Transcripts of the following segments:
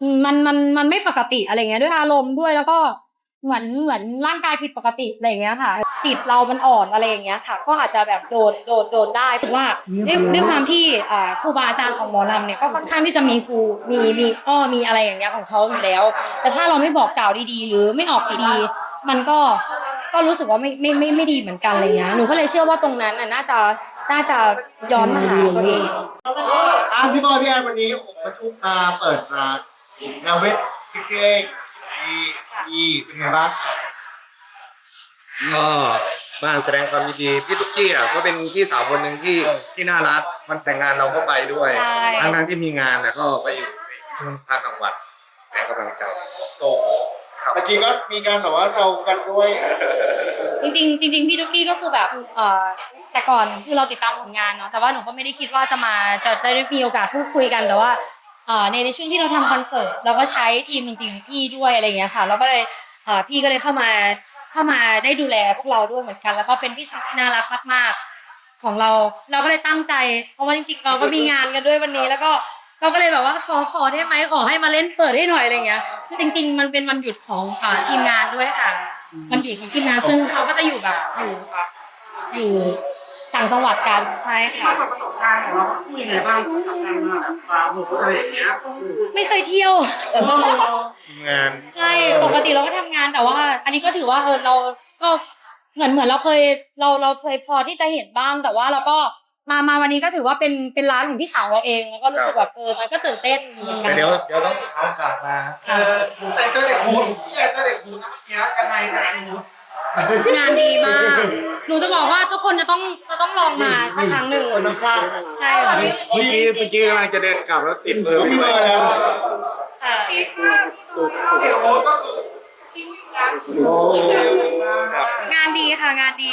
อืมมันมันมันไม่ปกติอะไรเงี้ยด้วยอารมณ์ด้วยแล้วก็เหมือนเหมือนร่างกายผิดปกติอะไรเงี้ยค่ะ จิตเรามันอ่อนอะไรอย่างเงี้ยค่ะ ก็อาจจะแบบโดนโดนโดนได้เพราะว่าด้วยด้วยความที่อ่าครูบาอาจารย์ของหมอลำเนี่ยก็ค่อนข้างที่จะมีครูมีมีอ้อมีอะไรอย่างเงี้ยของเขาอยู่แล้ว แต่ถ้าเราไม่บอกกล่าวดีๆ หรือไม่ออกดีๆมันก็ก็รู้สึกว่าไม่ไม่ไม่ไม่ดีเหมือนกันอะไรเงี้ยหนูก็เลยเชื่อว่าตรงนั้นน่ะน่าจะน่าจะย้อนมาหาตัวเองอะพี่บอยพี่แอนวันนี้มาชุกมาเปิดร้าน นาเวทซิเกอีอีเป็นไงบ้างก็มาแสดงความยินดีพี่ตุ๊กกี้อะก็เป็นพี่สาวคนหนึ่งที่ที่น่ารักมันแต่งงานเราก็ไปด้วยใช่ ทั้งนั้นที่มีงานแต่ก็ไปอยู่ช่วงพักกลางวันให้กำลังใจโตเมื่อกี้ก็มีการแบบว่าเรากันด้วยจริงๆจริงๆพี่ตุ๊กกี้ก็คือแบบเอ่อแต่ก่อนคือเราติดตามผลงานเนาะแต่ว่าหนูก็ไม่ได้คิดว่าจะมาจะจะได้มีโอกาสพูดคุยกันแต่ว่าเอ่อ ในในช่วงที่เราทำคอนเสิร์ตเราก็ใช้ทีมดนตรีของพี่ด้วยอะไรอย่างเงี้ยค่ะเราก็เลยเอ่อพี่ก็เลยเข้ามาเข้ามาได้ดูแลพวกเราด้วยเหมือนกัน แล้วก็เป็นพี่ชายที่น่ารักมากๆของเราเราก็เลยตั้งใจ เพราะว่าจริงๆเราก็มีงานกันด้วยวันนี้แล้วก็เขาก็เลยแบบว่าขอขอได้ไหมขอให้มาเล่นเปิดให้หน่อยอะไรเงี้ยคือจริง ๆ มันเป็นวันหยุดของเอ่อทีมงานด้วยค่ะมันหยุดของทีมงานซึ่งเขาก็จะอยู่แบบอยู่แบบอยู่ ต่างจังหวัดกันใช่ค่ะประสบการณ์ของเราพูดยังไงบ้างกับการมาแบบมาหมู่อะไรอย่างเงี้ยไม่เคยเที่ยวงาน ใช่ปกติเราก็ทำงานแต่ว่า อันนี้ก็ถือว่าเออเราก็เหมือนเหมือนเราเคยเราเราเคยพอที่จะเห็นบ้าง แต่ว่าเราก็มามาวันนี้ก็ถือว่าเป็นเป็นร้านของพี่สาวเราเองแล้วก็รู้สึกแบบเออมันก็ตื่นเต้นดีเหมือนกัน เดี๋ยวเดี๋ยวต้องเอาโอกาสมาค่ะแต่เจอเด็กคุณพี่แอนเจอเด็กคุณเนี้ยยังไงกันคุณ งานดีมาก หนูจะบอกว่าทุกคนจะต้องจะต้องลองมาสักครั้งหนึ่งคนข้างใช่ค่ะเมื่อกี้เมื่อกี้กำลังจะเดินกลับแล้วติดเบอร์เขามีเบอร์แล้วค่ะเด็กโอ๊ตก็คือโอ้ครับงานดีค่ะงานดี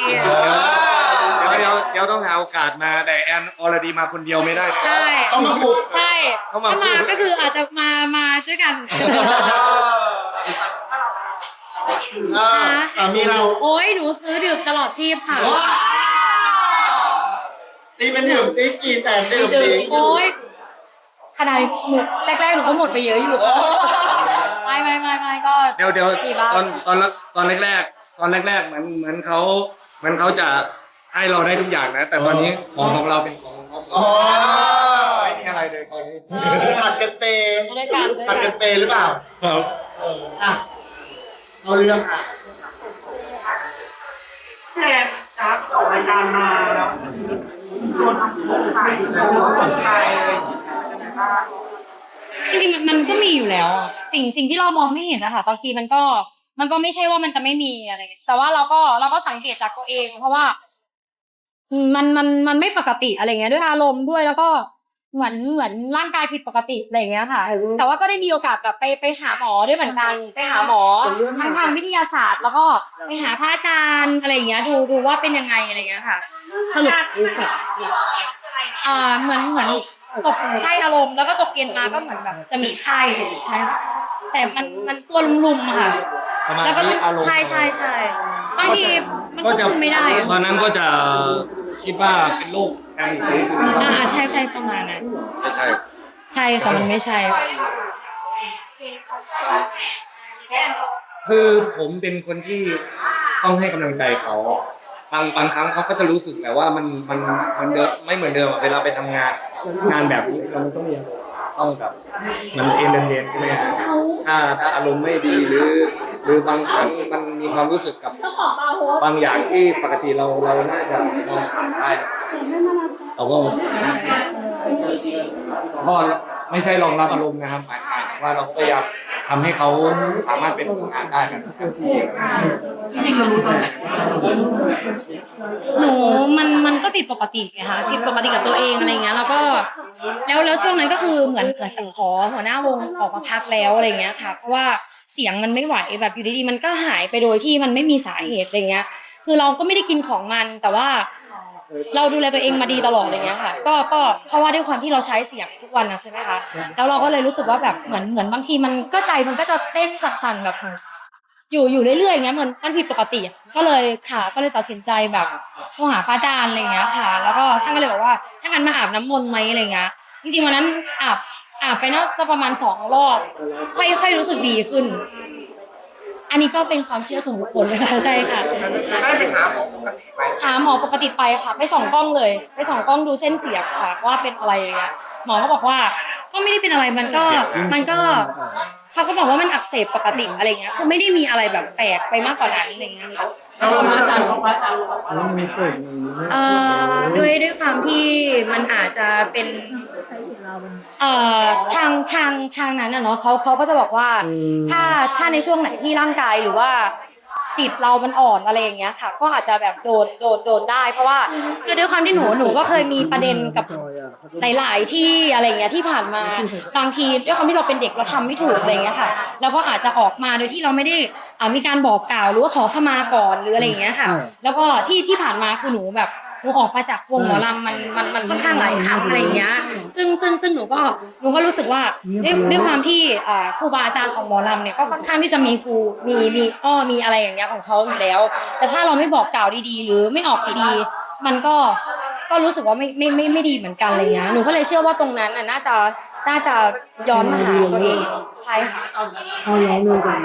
เดี๋ยวเดี๋ยวเดี๋ยวต้องหาโอกาสมาแต่แอนออลดีมาคนเดียวไม่ได้ใช่ต้องมาคุกใช่เข้ามาถ้ามาก็คืออาจจะมามาด้วยกัน อ่าสามีเราโอ้ยหนูซื้อดื่มตลอดชีพค่ะ ว้าวตีเป็นดื่มตีกี่แสนดื่มดีโอ้ยขนาดหนูแรกๆหนูก็หมดไปเยอะอยู่ไม่ไม่ไม่ไม่ก็เดี๋ยวเดี๋ยวมีบ้างตอนตอนแรกตอนแรกๆ ตอนแรกๆเหมือนเหมือนเขาเหมือนเขาจะให้เราได้ทุกอย่างนะ แต่ตอนนี้ของของเราเป็นของของอ๋อไม่มีอะไรเลยตอนนี้ผัดกันเปย์ด้วยกันด้วยผัดกักันนเปย์หรือเปล่า ครับ อะ เอาเรื่องค่ะแค่จ้าออรายการมาแล้วโดนทำสงสัยแล้วตกใจเลยจริงๆมันมันก็มีอยู่แล้ว สิ่งสิ่งที่เรามองไม่เห็นนะคะบางทีมันก็มันก็ไม่ใช่ว่ามันจะไม่มีอะไร แต่ว่าเราก็เราก็สังเกตจากตัวเอง เพราะว่า มันมันมันไม่ปกติอะไรเงี้ยด้วยอารมณ์ด้วยแล้วก็ เหมือนเหมือนร่างกายผิดปกติอะไรอย่างเงี้ยค่ะ แต่ว่าก็ได้มีโอกาสแบบไปไปหาหมอด้วยเหมือนกันไปหาหมอทั้งทางวิทยาศาสตร์ แล้วก็ไปหาพระอาจารย์อะไรอย่างเงี้ยดูดูว่าเป็นยังไงอะไรอย่างเงี้ยค่ะ สรุปอ่าเหมือนเหมือน ตกใช่อารมณ์แล้วก็ตกเย็นมาก็เหมือนแบบจะมีไข้ใช่ค่ะแต่มันมันตัวลุมๆอะค่ะ สมาแล้วก็ธิอารมณ์ใช่ใช่ใช่บางทีมันก็คุมไม่ได้อะตอนนั้นก็จะคิดว่าเป็นโรคการหายซึมเศร้าอ่าใช่ใช่ประมาณนั้นใช่ใช่ใช่แต่มันไม่ใช่ คือผมเป็นคนที่ต้องให้กำลังใจเขา บางบางครั้งเขาก็จะรู้สึกแต่ว่ามันมันมันเดิมไม่เหมือนเดิมอะเวลาไปทำงาน งานแบบนี้เราต้องเรียนต้องแบบมันเอ็นเรียนใช่ไหมฮะถ้าถ้าอารมณ์ไม่ดีหรือ หรือบางครั้งมันมีความรู้สึกกับบางอย่างที่ปกติเราเราน่าจะมองผ่านได้เราก็ก็ไม่ใช่รองรับอารมณ์นะครับหมายหมายถึงว่าเราก็พยายาม ทำให้เขาสามารถเป็นทำงานได้แบบเต็มที่หนูมันมันก็ผิดปกติไงคะผิดปกติกับตัวเองอะไรเงี้ยแล้วก็แล้วแล้วช่วงนั้นก็คือเหมือนเหมือนขอหัวหน้าวงออกมาพักแล้วอะไรเงี้ยค่ะเพราะว่าเสียงมันไม่ไหวแบบอยู่ดีๆมันก็หายไปโดยที่มันไม่มีสาเหตุอะไรเงี้ย คือเราก็ไม่ได้กินของมันแต่ว่า เราดูแลตัวเองมาดีตลอดอะไรเงี้ยค่ะก็ก็เพราะว่าด้วยความที่เราใช้เสียงทุกวันนะใช่ไหมคะแล้วเราก็เลยรู้สึกว่าแบบเหมือนเหมือนบางทีมันก็ใจมันก็จะเต้นสั่นๆแบบ อยู่อยู่เรื่อยๆอย่างเงี้ยเหมือนมันผิดปกติ ก็เลยค่ะก็เลยตัดสินใจแบบโทรหาพระอาจารย์อะไรเงี้ยค่ะ แล้วก็ท่านก็เลยบอกว่าถ้างั้นมาอาบน้ำมนต์ไหมอะไรเงี้ยจริงๆวันนั้นอาบอาบไปน่าจะประมาณสองรอบค่อยๆรู้สึกดีขึ้น อันนี้ก็เป็นความเชื่อส่วนบุคคลนะคะใช่ค่ะ ได้ไปหาหมอปกติไหมหาหมอปกติไปค่ะ ไปส่องกล้องเลย ไปส่องกล้องดูเส้นเสียงค่ะว่าเป็นอะไรอย่างเงี้ยหมอก็บอกว่าก็ไม่ได้เป็นอะไรมันก็มันก็เขาก็บอกว่ามันอักเสบปกติอะไรเงี้ยคือไม่ได้มีอะไรแบบแปลกไปมากกว่านั้นอะไรเงี้ยค่ะแล้วพเราระจะอาจารย์เขาพระอาจารย์บอกว่าเราไม่เคยเอ่อด้วยด้วยความที่มันอาจจะเป็น เอ่อทางทางทางนั้นอะเนาะเขาเขาก็จะบอกว่าถ้าถ้าในช่วงไหนที่ร่างกายหรือว่า จิตเรามันอ่อนอะไรอย่างเงี้ยค่ะ ก็อาจจะแบบโดนโดนโดนได้ เพราะว่าคือด้วยความที่หนูหนูก็เคยมีประเด็นกับ หลาย ๆ ที่อะไรอย่างเงี้ยที่ผ่านมาบางทีด้วยความที่เราเป็นเด็กเราทำไม่ถูกอะไรอย่างเงี้ยค่ะ แล้วก็อาจจะออกมาโดยที่เราไม่ได้อ่ามีการบอกกล่าวหรือว่าขอขมาก่อนหรืออะไรอย่างเงี้ยค่ะ แล้วก็ที่ที่ผ่านมาคือหนูแบบหนู ออกมาจากวงหมอลำมันมันมันค่อนข้างหลายครั้งอะไรอย่างเงี้ยซึ่งซึ่งซึ่งหนูก็หนูก็รู้สึกว่าด้วยด้วยความที่อ่าครูบาอาจารย์ของหมอลำเนี่ยก็ค่อนข้างที่จะมีครูมีมีอ้อมีอะไรอย่างเงี้ยของเขาอยู่แล้ว แต่ถ้าเราไม่บอกกล่าวดีๆ หรือไม่ออกดีๆมันก็ก็รู้สึกว่าไม่ไม่ไม่ไม่ดีเหมือนกันอะไรเงี้ยหนูก็เลยเชื่อว่าตรงนั้นน่ะน่าจะ น่าจะย้อนมาหาตัวเองใช่ค่ะเอาย้อนเลยกัน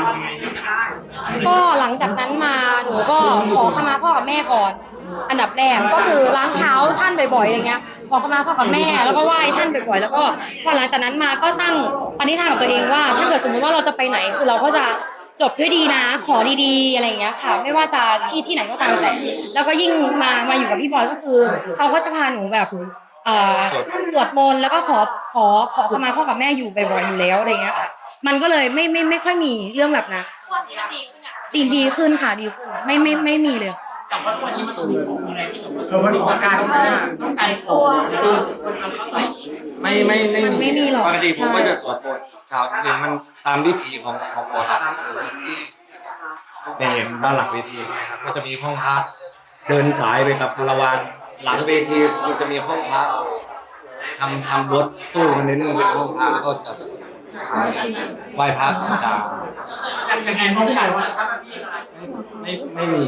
ก็หลังจากนั้นมาหนูก็ขอขมาพ่อกับแม่ก่อน อันดับแรกก็คือล้างเท้าท่านบ่อยๆอะไรเงี้ย ขอขมาพ่อกับแม่แล้วก็ไหว้ท่านบ่อยๆแล้วก็พอหลังจากนั้นมาก็ตั้งปณิธานกับตัวเองว่า ถ้าเกิดสมมติว่าเราจะไปไหนคือเราก็จะจบด้วยดีนะ ขอดีๆอะไรอย่างเงี้ยค่ะ ไม่ว่าจะที่ที่ไหนก็ตามแต่แล้วก็ยิ่งมามาอยู่กับพี่บอยก็คือเขาก็จะพาหนูแบบ เอ่อสวดมนต์แล้วก็ขอขอขอขมาพ่อกับแม่อยู่บ่อยๆอยู่แล้วอะไรเงี้ยค่ะมันก็เลยไม่ไม่ไม่ค่อยมีเรื่องแบบนั้นดีดีขึ้นค่ะดีขึ้นไม่ไม่ไม่มีเลย แต่ว่าวันนี้มันต้องมีของอะไรที่แบบว่าเออมันของการไหมอะต้องการของคือคนทำเขาใส่ไม่ไม่มันไม่มีหรอกปกติผมใช่ก็จะสวดบทเช้าทุกเดือนมันตามวิธีของของโบราณเนี่ยเห็นด้านหลังเวทีนะครับก็จะมีห้องพักเดินสายไปกับคาราวาน หลังเวทีมันจะมีห้องพักทำทำบทตู้คอนเนเนเป็นห้องพักก็จะสวดไหว้พระต่างยังไงรู้สึกว่าๆไม่ไม่มี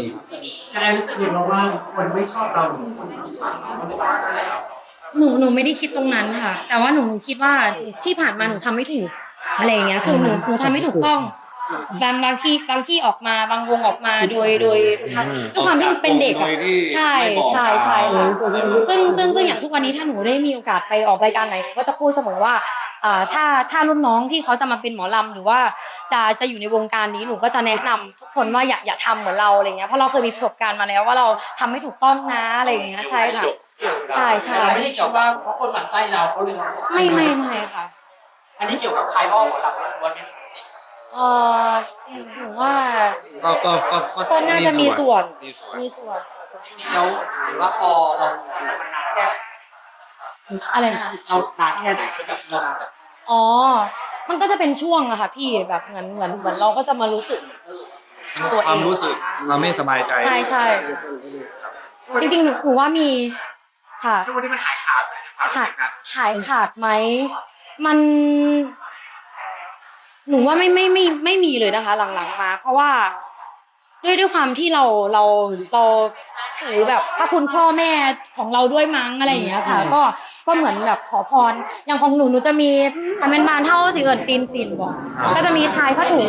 ยังไงรู้สึกอย่างว่าคนไม่ชอบเราหรือคนไม่ชอบเราหนูหนูไม่ได้คิดตรงนั้นค่ะ แต่ว่าหนูหนูคิดว่าที่ผ่านมาหนูทำไม่ถูกอะไรอย่างเงี้ยคือหนูหนูทำไม่ถูกต้อง บางบางที่บางที่ออกมาบางวงออกมาโดยโดยด้วยความที่เป็นเด็กโดอะยที่ใช่ไม่บอกใช่ใช่ค่ะซึ่งซึ่งซึ่งอย่างทุกวันนี้ถ้าหนูได้มีโอกาสไปออกรายการไหนหนูก็จะพูดเสมอว่าอ่าถ้าถ้ารุ่นน้องที่เขาจะมาเป็นหมอลำหรือว่าจะจะอยู่ในวงการนี้หนูก็จะแนะนำทุกคนว่าอย่าอย่าทำเหมือนเราอะไรเงี้ยเพราะเราเคยมีประสบการณ์มาแล้วว่าเราทำไม่ถูกต้องนะอะไรอย่างเงี้ยใช่ค่ะใช่ใช่เราไม่ได้คิดว่าเพราะคนหมั่นไส้เราเขาเลยทำไม่ไม่ไม่ค่ะ อันนี้เกี่ยวกับใครพ่อของเราล้วนไหม เออหนูว่าก็ก็ก็ก็น่าจะมีส่วน มีส่วนมีส่วน แล้วหรือว่าพอเรานานแค่อะไรนะเรานานแค่ไหนที่แบบเราอ๋อ มันก็จะเป็นช่วงอะค่ะพี่แบบเหมือนเหมือนเหมือนเราก็จะมารู้สึกตัวเองความรู้สึกเราไม่สบายใจ ใช่ใช่จริงๆหนูหนูว่ามีค่ะทุกวันนี้มันหายขาดไหมความรู้หายสึกนั้นหายขาดไหมมัน หนูว่าไม่ไม่ไม่ไม่มีเลยนะคะ หลังๆมา เพราะว่าด้วยด้วยความที่เราเราเราถือแบบพระคุณพ่อแม่ของเราด้วยมั้งอะไรอย่างเงี้ยค่ะ ก็ก็เหมือนแบบขอพรอย่างของหนูหนูจะมีคันเป็นบานเท่าสิเอิญตีนสินบอกก็จะมีชายผ้าถุง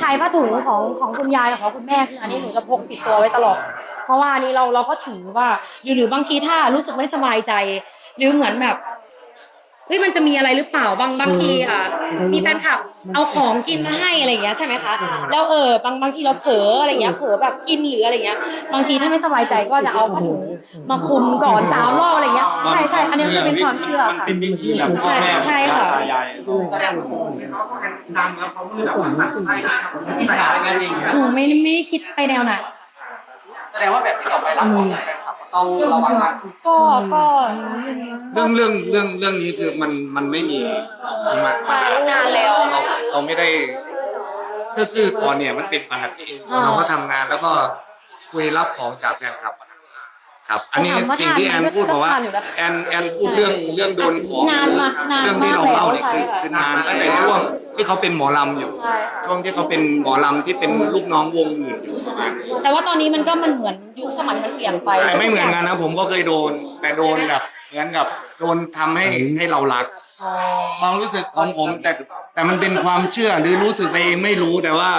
ชายผ้าถุงของของคุณยายกับของคุณแม่คืออันนี้หนูจะพกติดตัวไว้ตลอด เพราะว่าอันนี้เราเราก็ถือว่าหรือหรือบางทีถ้ารู้สึกไม่สบายใจ หรือเหมือนแบบ เฮ้ยมันจะมีอะไรหรือเปล่าบางบางทีอะมีแฟนคลับเอาของกินมาให้อะไรอย่างเงี้ยใช่ไหมคะแล้วเออบางบางทีเราเผลออะไรอย่างเงี้ยเผลอแบบกินหรืออะไรเงี้ย บางทีถ้าไม่สบายใจก็จะเอาผ้าถุงมาคลุมก่อนสามรอบอะไรเงี้ยใช่ใช่อันนี้มันเป็นความเชื่อมันค่ะเป็นวิธีแบบพ่อแม่ใช่ค่ะตายายแสดงว่าดังแล้วเขาคือแบบว่าหมั่นไส้อิจฉากันอย่างเงี้ยหนูไม่ไม่ได้คิดไปแนวนั้นแสดงว่าแบบที่เราไปรับของ จากแฟนคลับต้องระวังมากขึ้นก็ก็เรื่องเรื่องเรื่องเรื่องนี้คือมันมันไม่มีมันใช่นานแล้ว เราเราไม่ได้คือคือก่อนเนี่ยมันเป็นปกติอ่าเราก็ทำงานแล้วก็คุยรับของจากแฟนคลับ ครับ อันนี้ถามว่าสิ่งที่แอนทานพูดบอกว่าก็ทานอยู่นะคะแอนแอนพูดเรื่องเรื่องโดนของนานมากนานเรื่องที่เราเล่าเนี่ยมากคือแล้วคือนานใช่ตั้งแต่ช่วงที่เขาเป็นหมอลำอยู่ ใช่ค่ะ ช่วงที่เขาเป็นหมอลำที่เป็นลูกน้องวงอื่นอยู่ประมาณนี้แต่ว่าตอนนี้มันก็มันเหมือนยุคสมัยมันเปลี่ยนไปแต่ไม่เหมือนกันนะผมก็เคยโดน แต่โดนแบบเหมือนกับโดนทำให้ให้เรารัก อ๋อความรู้สึกของผมแต่แต่มันเป็นความเชื่อหรือรู้สึกไปเองไม่รู้แต่ว่า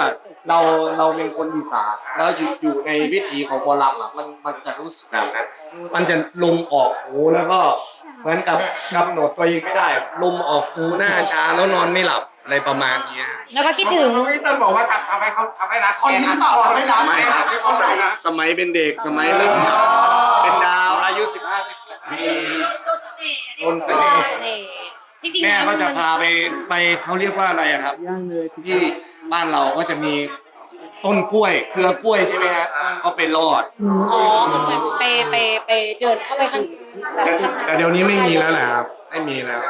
เราเราเป็นคนอีสานแล้วอยู่อยู่ในวิถีของโบราณอะมันมันจะรู้สึกแบบนั้นมันจะลมออกหูแล้วก็เหมือนกับกำหนดตัวเองไม่ได้ลมออกหูหน้าชาแล้วนอนไม่หลับอะไรประมาณเนี้ยแล้วก็คิดถึงพี่เติ้ลบอกว่าทำทำให้เขาทำให้รักคนนี้เปล่าทำให้รักไม่ครับให้เขาใส่นะสมัยเป็นเด็กสมัยเริ่มเป็นดาวอายุสิบห้าสิบปีโดนเสเสน่ห์เสน่ห์จริงๆแม่นะก็จะมันพาไปไปเขาเรียกว่าอะไรอะครับที่ บ้านเราก็จะมีต้นกล้วย เครือกล้วยใช่ไหมฮะก็ไปรอด อ๋อมันเหมือนไปไปไปเดินเข้าไปข้างแบบข้างใน แต่เดี๋ยวนี้ไม่มีแล้วนะครับ ไม่มีแล้ว